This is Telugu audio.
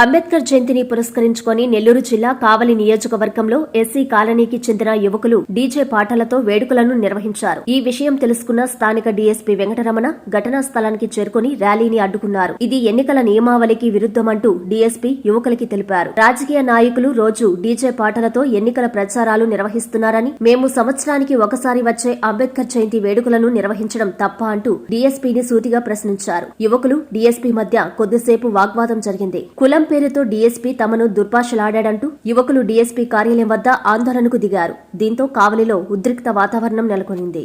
అంబేద్కర్ జయంతిని పురస్కరించుకొని నెల్లూరు జిల్లా కావలి నియోజకవర్గంలో ఎస్సీ కాలనీకి చెందిన యువకులు డీజే పాటలతో వేడుకలను నిర్వహించారు. ఈ విషయం తెలుసుకున్న స్థానిక డీఎస్పీ వెంకటరమణ ఘటనా స్థలానికి చేరుకుని ర్యాలీని అడ్డుకున్నారు. ఇది ఎన్నికల నియమావళికి విరుద్ధమంటూ డీఎస్పీ యువకులకి తెలిపారు. రాజకీయ నాయకులు రోజు డీజే పాటలతో ఎన్నికల ప్రచారాలు నిర్వహిస్తున్నారని మేము సంవత్సరానికి ఒకసారి వచ్చే అంబేద్కర్ జయంతి వేడుకలను నిర్వహించడం తప్ప అంటూ డీఎస్పీని సూటిగా ప్రశ్నించారు. యువకులు డీఎస్పీ మధ్య కొద్దిసేపు వాగ్వాదం జరిగింది. కులం పేరుతో డీఎస్పీ తమను దుర్భాషలాడాడంటూ యువకులు డీఎస్పీ కార్యాలయం వద్ద ఆందోళనకు దిగారు. దీంతో కావలిలో ఉద్రిక్త వాతావరణం నెలకొనింది.